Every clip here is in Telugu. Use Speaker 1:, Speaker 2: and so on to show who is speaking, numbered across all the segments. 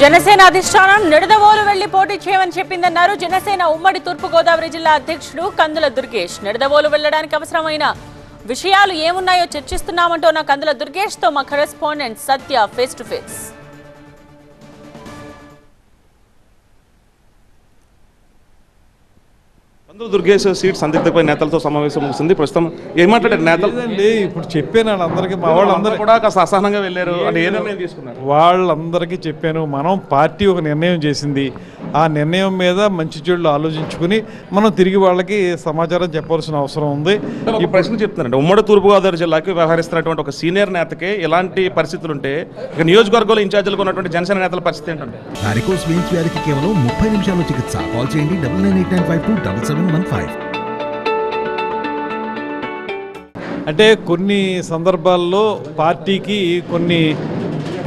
Speaker 1: జనసేన అధిష్టానం నిడదవోలు వెళ్ళి పోటీ చేయమని చెప్పిందన్నారు. జనసేన ఉమ్మడి తూర్పుగోదావరి జిల్లా అధ్యక్షుడు కందుల దుర్గేష్. నిడదవోలు వెళ్ళడానికి అవసరమైన విషయాలు ఏమున్నాయో చర్చిస్తున్నామంటోన్న కందుల దుర్గేష్తో మా correspondent Satya face to face
Speaker 2: అందరూ దుర్గేశ్ సీట్ సందిగ్ధపై నేతలతో సమావేశం ముగిసింది. ప్రస్తుతం ఏం మాట్లాడారు? నేతలు?
Speaker 3: ఇప్పుడు చెప్పాను వాళ్ళందరికీ మా
Speaker 2: వాళ్ళందరూ కూడా కాస్త అసహనంగా వెళ్ళారు. అంటే ఏ నిర్ణయం తీసుకున్నారు?
Speaker 3: వాళ్ళందరికీ చెప్పాను మనం పార్టీ ఒక నిర్ణయం చేసింది. ఆ నిర్ణయం మీద మంచి చెడులు ఆలోచించుకుని మనం తిరిగి వాళ్ళకి సమాచారం చెప్పాల్సిన అవసరం ఉంది.
Speaker 2: ఒక ప్రశ్న చెప్తున్నారండి ఉమ్మడి తూర్పుగోదావరి జిల్లాకి వ్యవహరిస్తున్నటువంటి ఒక సీనియర్ నేతకి ఎలాంటి పరిస్థితులు ఉంటే ఇక నియోజకవర్గంలో ఇన్ఛార్జీలుగా ఉన్నటువంటి జనసేన నేతల పరిస్థితి ఏంటంటే
Speaker 4: కేవలం ముప్పై నిమిషాల్లో చికిత్స. కాల్ చేయండి double nine eight nine five two double seven one five
Speaker 3: అంటే కొన్ని సందర్భాల్లో పార్టీకి కొన్ని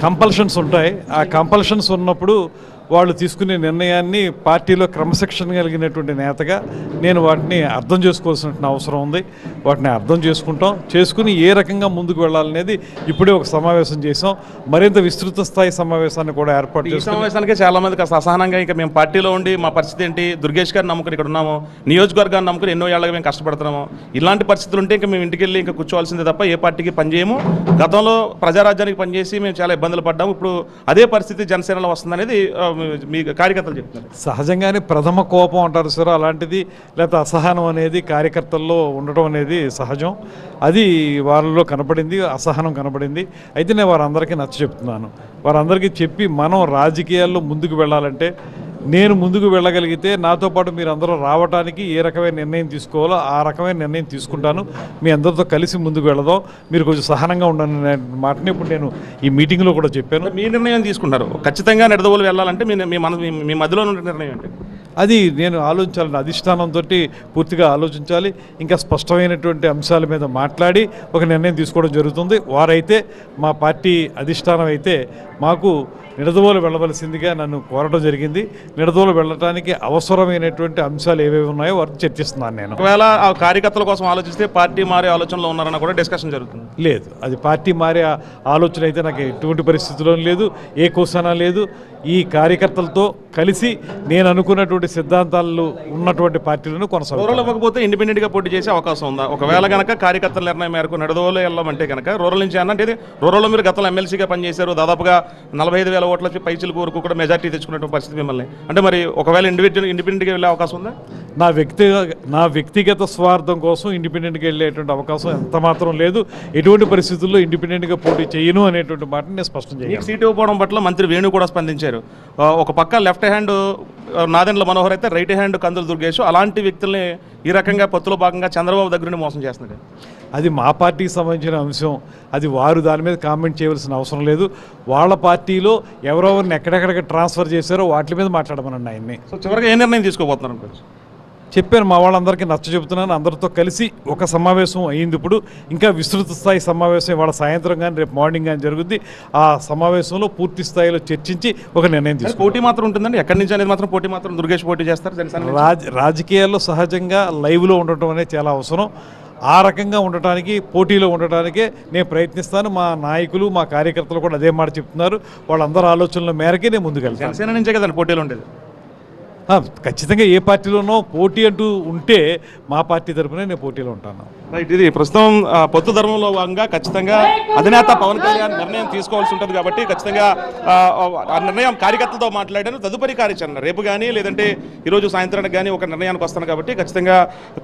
Speaker 3: కంపల్షన్స్ ఉంటాయి. ఆ కంపల్షన్స్ ఉన్నప్పుడు వాళ్ళు తీసుకునే నిర్ణయాన్ని పార్టీలో క్రమశిక్షణ కలిగినటువంటి నేతగా నేను వాటిని అర్థం చేసుకోవాల్సిన అవసరం ఉంది. వాటిని అర్థం చేసుకుంటాం. చేసుకుని ఏ రకంగా ముందుకు వెళ్ళాలనేది ఇప్పుడే ఒక సమావేశం చేసాం మరింత విస్తృత స్థాయి సమావేశాన్ని కూడా ఏర్పాటు
Speaker 2: ఈ
Speaker 3: చేసుకుని
Speaker 2: సమావేశానికి చాలా మంది కాస్త అసహనంగా ఇంకా మేము పార్టీలో ఉండి మా పరిస్థితి ఏంటి? దుర్గేష్ గారిని నమ్ముకుని ఇక్కడ ఉన్నాము. నియోజకవర్గాన్ని నమ్ముకుని ఎన్నో ఏళ్ళగా మేము కష్టపడుతున్నాము. ఇలాంటి పరిస్థితులు ఉంటే ఇంకా మేము ఇంటికి వెళ్ళి ఇంకా కూర్చోవాల్సిందే తప్ప ఏ పార్టీకి పనిచేయము గతంలో ప్రజారాజ్యానికి పనిచేసి మేము చాలా ఇబ్బందులు పడ్డాము. ఇప్పుడు అదే పరిస్థితి జనసేనలో వస్తుందనేది మీ- కార్యకర్తలు చెప్తున్నారు.
Speaker 3: సహజంగానే ప్రథమ కోపం అంటారు సార్ అలాంటిది లేకపోతే అసహనం అనేది కార్యకర్తల్లో ఉండటం అనేది సహజం. అది వాళ్ళలో కనపడింది అసహనం కనపడింది. అయితే నేను వారందరికీ నచ్చ చెప్తున్నాను. వారందరికీ చెప్పి మనం రాజకీయాల్లో ముందుకు వెళ్ళాలంటే నేను ముందుకు వెళ్ళగలిగితే నాతో పాటు మీరు అందరూ రావడానికి ఏ రకమైన నిర్ణయం తీసుకోవాలో ఆ రకమైన నిర్ణయం తీసుకుంటాను. మీ అందరితో కలిసి ముందుకు వెళదాం. మీరు కొంచెం సహనంగా ఉండండి అనే మాటని ఇప్పుడు నేను ఈ మీటింగ్లో కూడా చెప్పాను.
Speaker 2: మీ నిర్ణయం తీసుకుంటారు. ఖచ్చితంగా నిడదవోలు వెళ్ళాలంటే మీ మీ మన మీ- మధ్యలో ఉన్న నిర్ణయం ఏంటి?
Speaker 3: అది నేను ఆలోచించాలని అధిష్టానంతో పూర్తిగా ఆలోచించాలి ఇంకా స్పష్టమైనటువంటి అంశాల మీద మాట్లాడి ఒక నిర్ణయం తీసుకోవడం జరుగుతుంది. వారైతే మా పార్టీ అధిష్టానం అయితే మాకు నిడదవోలు వెళ్ళవలసిందిగా నన్ను కోరడం జరిగింది. నిడదవోలు వెళ్ళటానికి అవసరమైనటువంటి అంశాలు ఏవేవి ఉన్నాయో వారితో చర్చిస్తున్నాను నేను.
Speaker 2: ఒకవేళ ఆ కార్యకర్తల కోసం ఆలోచిస్తే పార్టీ మారే ఆలోచనలో ఉన్నారన్న కూడా డిస్కషన్ జరుగుతుంది.
Speaker 3: లేదు. అది పార్టీ మారే ఆలోచన అయితే నాకు ఎటువంటి పరిస్థితుల్లో లేదు ఏ కోసనా లేదు. ఈ కార్యకర్తలతో కలిసి నేను అనుకున్నటువంటి సిద్ధాంతాలు ఉన్నటువంటి పార్టీలను
Speaker 2: రూరల్ ఇవ్వకపోతే ఇండిపెండెంట్గా పోటీ చేసే అవకాశం ఉందా? ఒకవేళ గనక కార్యకర్తల నిర్ణయం మేరకు నడదోలో వెళ్ళమంటే కనుక రూరల్ నుంచి అన్న అంటే రూరల్లో మీరు గతంలో ఎమ్మెల్సీగా పనిచేశారు దాదాపుగా నలభై ఐదు వేల ఓట్ల పైచులకు వరకు కూడా మెజార్టీ తెచ్చుకున్నటువంటి పరిస్థితి మిమ్మల్ని. అంటే మరి ఒకవేళ ఇండివిజువల్ ఇండిపెండెంట్గా వెళ్ళే అవకాశం ఉందా?
Speaker 3: నా వ్యక్తిగత నా వ్యక్తిగత స్వార్థం కోసం ఇండిపెండెంట్గా వెళ్ళేటువంటి అవకాశం ఎంత మాత్రం లేదు. ఎటువంటి పరిస్థితుల్లో ఇండిపెండెంట్గా పోటీ చేయను అనేటువంటి మాటని నేను స్పష్టం చేయగలను.
Speaker 2: సీట్ ఇవ్వకపోవడం పట్ల మంత్రి వేణు కూడా స్పందించారు. ఒక పక్క లెఫ్ట్ హ్యాండ్ ఆ, నాదెండ్ల మనోహర్ అయితే రైట్ హ్యాండ్ కందులు దుర్గేష్. అలాంటి వ్యక్తుల్ని ఈ రకంగా పొత్తులో భాగంగా చంద్రబాబు దగ్గర నుండి మోసం చేస్తున్నాడు
Speaker 3: అది మా పార్టీకి సంబంధించిన అంశం. అది వారు దాని మీద కామెంట్ చేయవలసిన అవసరం లేదు. వాళ్ళ పార్టీలో ఎవరెవరిని ఎక్కడెక్కడికి ట్రాన్స్ఫర్ చేశారో వాటి మీద మాట్లాడమనండి ఆయన్ని.
Speaker 2: సో చివరిగా ఏ నిర్ణయం తీసుకోబోతున్నారు
Speaker 3: చెప్పాను మా వాళ్ళందరికీ నచ్చ చెబుతున్నాను. అందరితో కలిసి ఒక సమావేశం అయ్యింది ఇప్పుడు. ఇంకా విస్తృత స్థాయి సమావేశం ఇవాళ సాయంత్రం కానీ రేపు మార్నింగ్ కానీ జరుగుద్ది. ఆ సమావేశంలో పూర్తి స్థాయిలో చర్చించి ఒక నిర్ణయం
Speaker 2: కానీ
Speaker 3: తీసుకుంటాం
Speaker 2: పోటీ మాత్రం ఉంటుందండి. ఎక్కడి నుంచి అనేది మాత్రం పోటీ మాత్రం దుర్గేష్ పోటీ చేస్తారు.
Speaker 3: రాజ రాజకీయాల్లో సహజంగా లైవ్లో ఉండటం అనేది చాలా అవసరం. ఆ రకంగా ఉండటానికి పోటీలో ఉండటానికే నేను ప్రయత్నిస్తాను. మా నాయకులు మా కార్యకర్తలు కూడా అదే మాట చెప్తున్నారు. వాళ్ళందరి ఆలోచనల మేరకే నేను ముందుకెళ్తాను.
Speaker 2: జనసేన నుంచే కదండి పోటీలు ఉండేది.
Speaker 3: ఖచ్చితంగా ఏ పార్టీలోనో పోటీ అంటూ ఉంటే మా పార్టీ తరపునే నేను పోటీలో ఉంటాను.
Speaker 2: రైట్ ఇది ప్రస్తుతం ఆ, పొత్తు ధర్మంలో భాగంగా ఖచ్చితంగా అధినేత పవన్ కళ్యాణ్ నిర్ణయం తీసుకోవాల్సి ఉంటుంది కాబట్టి ఖచ్చితంగా ఆ, నిర్ణయం కార్యకర్తలతో మాట్లాడాను. తదుపరి కార్యాచరణ రేపు కానీ లేదంటే ఈరోజు సాయంత్రానికి కానీ ఒక నిర్ణయానికి వస్తాను కాబట్టి ఖచ్చితంగా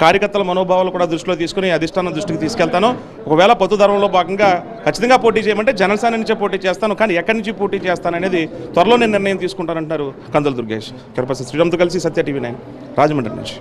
Speaker 2: కార్యకర్తల మనోభావాలు కూడా దృష్టిలో తీసుకుని అధిష్టానం దృష్టికి తీసుకెళ్తాను. ఒకవేళ పొత్తు ధర్మంలో భాగంగా ఖచ్చితంగా పోటీ చేయమంటే జనసేన నుంచే పోటీ చేస్తాను. కానీ ఎక్కడి నుంచి పోటీ చేస్తాను అనేది త్వరలో నేను నిర్ణయం తీసుకుంటానంటున్నారు కందుల దుర్గేష్. కరపతి శ్రీరామ్ కలిసి సత్య టీవీ నైన్ రాజమండ్రి నుంచి.